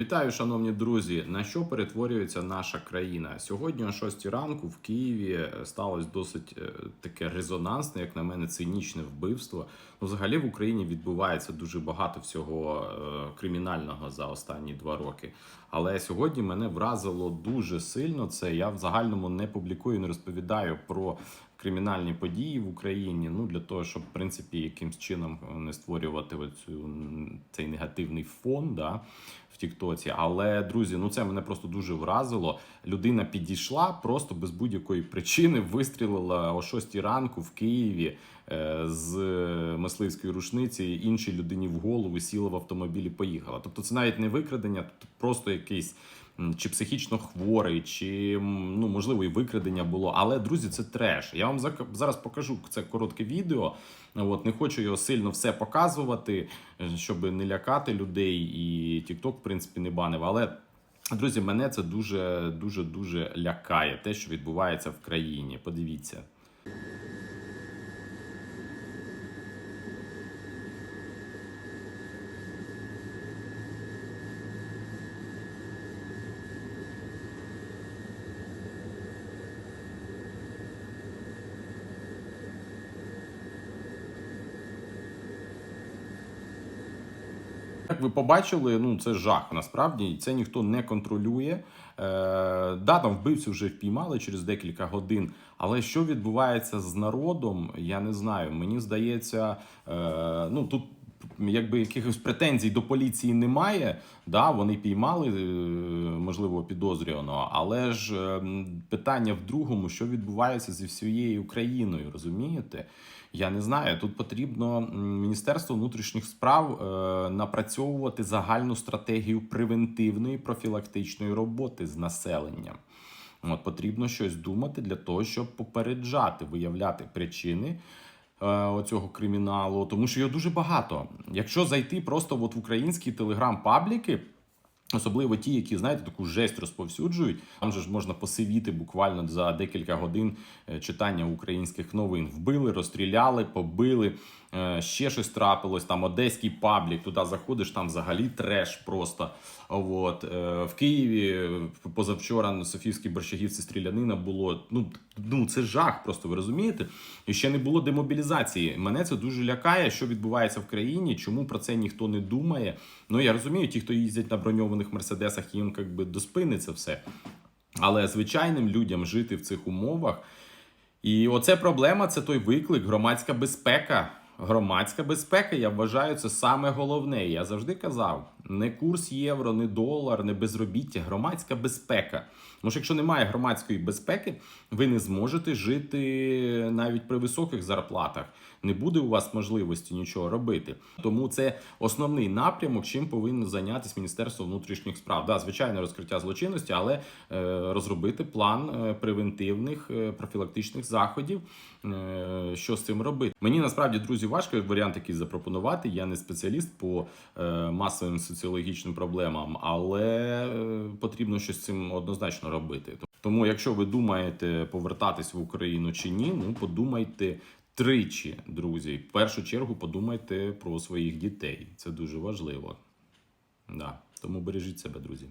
Вітаю, шановні друзі. На що перетворюється наша країна? Сьогодні о 6 ранку в Києві е, сталося досить е, таке резонансне, як на мене, цинічне вбивство. Ну, взагалі в Україні відбувається дуже багато всього е, кримінального за останні два роки. Але сьогодні мене вразило дуже сильно. Це я в загальному не публікую, не розповідаю про кримінальні події в Україні. Ну для того, щоб в принципі якимсь чином не створювати оцю, цей негативний фон. Да, в Тіктоці. Але друзі, ну це мене просто дуже вразило. Людина підійшла просто без будь-якої причини, вистрілила о 6 ранку в Києві е, з мисливської рушниці іншій людині в голову, сіла в автомобіль і поїхала. Тобто, це навіть не викрадення, тобто просто якийсь. Чи психічно хворий, чи ну можливо і викрадення було. Але друзі, це треш. Я вам зараз покажу це коротке відео. От не хочу його сильно все показувати, е, щоб не лякати людей, і TikTok, в принципі, не банив. Але друзі, мене це дуже дуже дуже лякає. Те, що відбувається в країні. Подивіться. Як ви побачили, ну це жах. Насправді і це ніхто не контролює. Е, да, там вбивцю вже впіймали через декілька годин. Але що відбувається з народом, я не знаю. Мені здається, е, ну тут. Якби якихось претензій до поліції немає, да, вони піймали, е, можливо, підозрюваного, але ж е, питання в другому, що відбувається зі всією Україною, розумієте? Я не знаю. Тут потрібно Міністерство внутрішніх справ е, напрацьовувати загальну стратегію превентивної профілактичної роботи з населенням. От потрібно щось думати для того, щоб попереджати, виявляти причини е, оцього криміналу, тому що його дуже багато. Якщо зайти просто от в українські телеграм-пабліки. Особливо ті, які знаєте, таку жесть розповсюджують. Там же ж можна посивіти буквально за декілька годин е, читання українських новин. Вбили, розстріляли, побили, е, ще щось трапилось. Там одеський паблік. Туди заходиш, там взагалі треш просто. От е, в Києві позавчора на Софійській Борщагівці стрілянина було. Ну ну це жах, просто ви розумієте? І ще не було демобілізації. Мене це дуже лякає, що відбувається в країні. Чому про це ніхто не думає? Ну я розумію, ті, хто їздять на броньованих мерседесах, їм якби до спини це все. Але звичайним людям жити в цих умовах. І оце проблема, це той виклик, громадська безпека. Громадська безпека, я вважаю, це саме головне. Я завжди казав: не курс євро, не долар, не безробіття, громадська безпека. Тому що якщо немає громадської безпеки, ви не зможете жити навіть при високих зарплатах. Не буде у вас можливості нічого робити. Тому це основний напрямок, чим повинно зайнятися Міністерство внутрішніх справ. Да, звичайно, розкриття злочинності, але е, розробити план е, превентивних е, профілактичних заходів, що з цим робити. Мені насправді, друзі, важко варіант якийсь запропонувати. Я не спеціаліст по масовим соціологічним проблемам, але е, потрібно щось з цим однозначно робити. Тому, якщо ви думаєте повертатись в Україну чи ні, ну подумайте тричі, друзі. В першу чергу подумайте про своїх дітей. Це дуже важливо. Да. Тому бережіть себе, друзі.